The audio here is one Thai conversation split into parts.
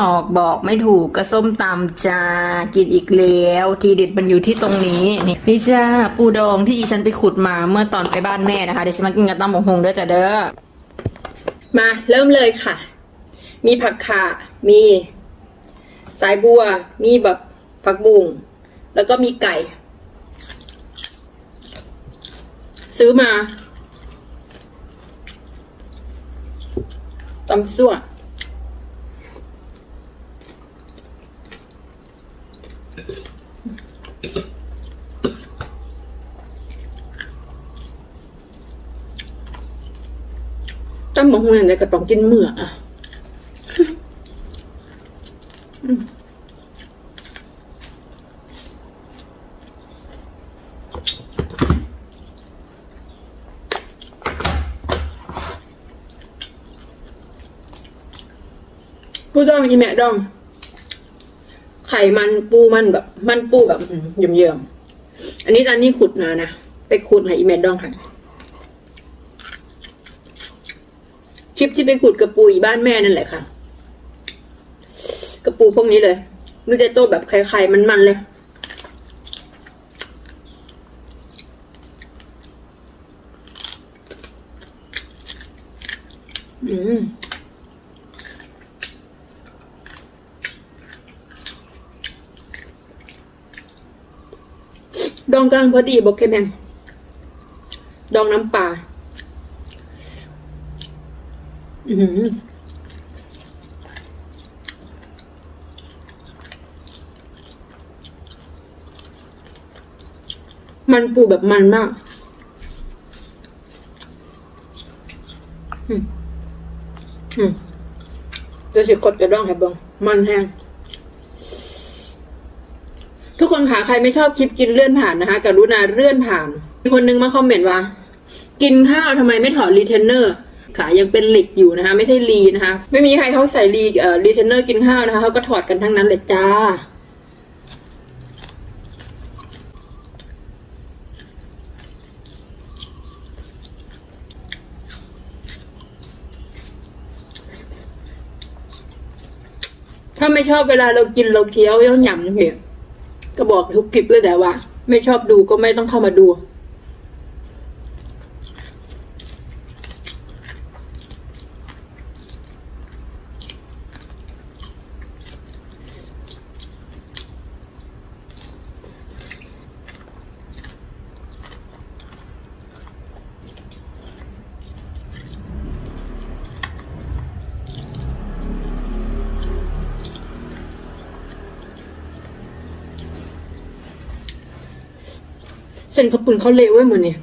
ออกบอกไม่ถูกก็ส้มตำจ้ากินอีกแล้ว ทีเด็ดมันอยู่ที่ตรงนี้นี่นี่จ้าปูดองที่อีฉันไปขุดมาเมื่อตอนไปบ้านแม่นะคะเดี๋ยวฉันมากินกับตำบงหงด้อจ้าเด้อมาเริ่มเลยค่ะ มีผักข่ามี สายบัว มีแบบผักบุ้งแล้วก็มีไก่ ซื้อมาตำซั่ว ตำบักหุ่งเนี่ยก็ต้องกินเมื่ออะปูดองอีแม่ดอง ไข่มันปูมันแบบ มันปูแบบอืมเยิ่มๆอันนี้ตอนนี้ขุดมานะ ไปขุดให้อีแม่ดองค่ะ คลิปที่ไปขุดกระปูอีบ้านแม่นั่นแหละค่ะ กระปูพวกนี้เลยมันจะโตแบบไข่ๆมันๆเลย อืมดองกลางพอดีบอกแค่แมงดองน้ำปลา อืมมันปูแบบมันมากอืมอืมเดี๋ยวสิกดกระด้องให้เบิงมันแห้งทุกคนค่ะใครไม่ชอบคลิปกินเลื่อนผ่านนะคะกรุณาเลื่อนผ่านมีคนนึงมาคอมเมนต์ว่า กินข้าวทำไมไม่ถอดรีเทนเนอร์ ขายังเป็นเหล็กอยู่นะคะ ไม่ใช่รีนะคะ ไม่มีใครเขาใส่รีเอ่อรีเทนเนอร์กินข้าวนะคะเขาก็ถอดกันทั้งนั้นเลยจ้าถ้าไม่ชอบเวลาเรากินเราเคี้ยวแล้วหยำเนี่ยก็บอกทุกคลิปเลยแต่ว่า ไม่ชอบดูก็ไม่ต้องเข้ามาดู เส้นข้าวปุ้นเขาเละไว้หมดเนี่ย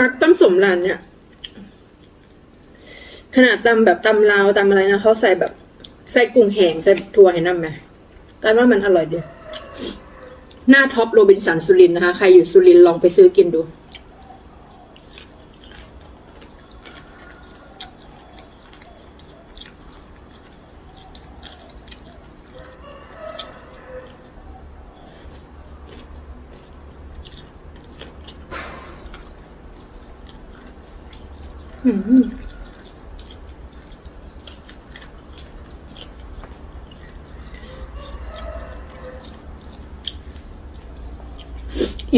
มักตำสมรันเนี่ย ขนาดตำแบบตำลาวตำอะไรนะเขาใส่แบบ ใส่กุ้งแห้งใส่ถั่วให้น้ำไหมแต่ว่ามันอร่อยดี หน้าท็อปโรบินสันสุรินนะคะ ใครอยู่สุรินลองไปซื้อกินดู อ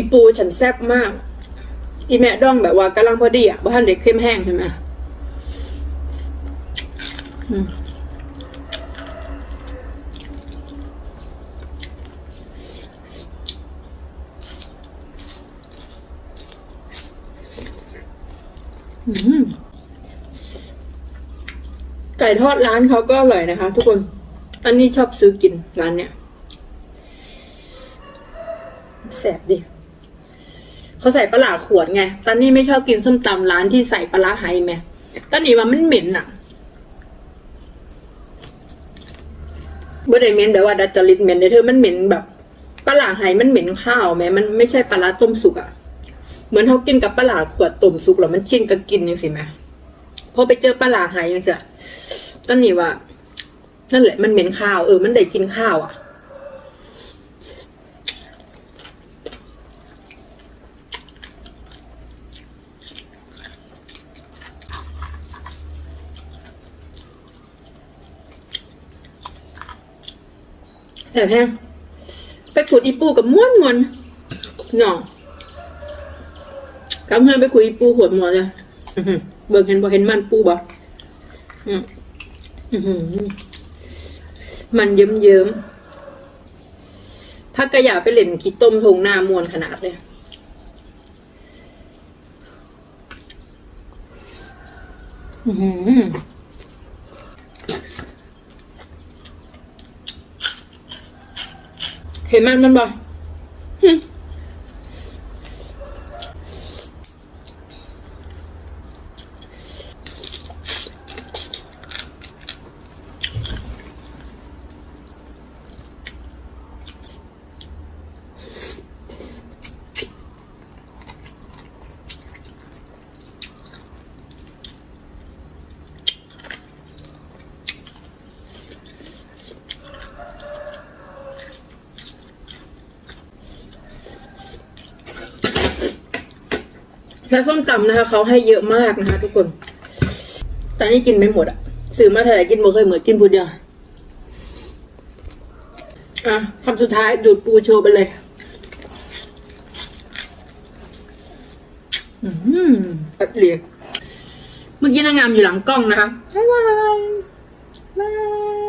ีปูฉันแซ่บมาก อีแม่ด้องแบบว่ากำลังพอดีอะบ้านเด็กเข้มแห้งใช่ไหมอืม ไก่ทอดร้านเขาก็อร่อยนะคะ ทุกคน อันนี้ชอบซื้อกินร้านเนี้ยแสบดิเขาใส่ปลาขวดไงตอนนี้ไม่ชอบกินส้มตำร้านที่ใส่ปลาไฮแม่ตอนนี้ว่ามันเหม็นอะบ่ได้เหม็นแบบว่าดัดจริตเหม็นเด้อเธอมันเหม็นแบบปลาหลไหมันเหม็นข้าวแม้มันไม่ใช่ปลาร้าต้มสุกอะ เหมือนเขากินกับปลาหลขวดต้มสุกแล้วมันชินกับกินยังสิแม่พอไปเจอปลาหลาไหยังสิก็นี่ว่า นั่นแหละ มันเหม็นข้าวเออมันได้กินข้าวอะแสบแห้งไปขุดอีปูกับม้วนมวนหน่อง กำเงินไปขุดอีปูหวดหมอนเลยอื้อหือเบิ่งเห็นบ่เห็นมันปูบ่อืมอื้อหือมันเยิ้มเยิ้มๆพักกระยาไปเล่นขี้ต้มทงหน้ามวนขนาดเลยอื้อหือเห็นมันมันบ่ แล้วส้มตำนะคะเขาให้เยอะมากนะคะ ทุกคนตอนนี้กินไม่หมดอะซื้อมาเท่าไหร่กินบ่เคยเหมือนกินพูดเดียวอะคำสุดท้ายดูดปูโชว์ไปเลยอืมแบบเรียเมื่อกี้นางงามอยู่หลังกล้องนะคะบ๊ายบายบาย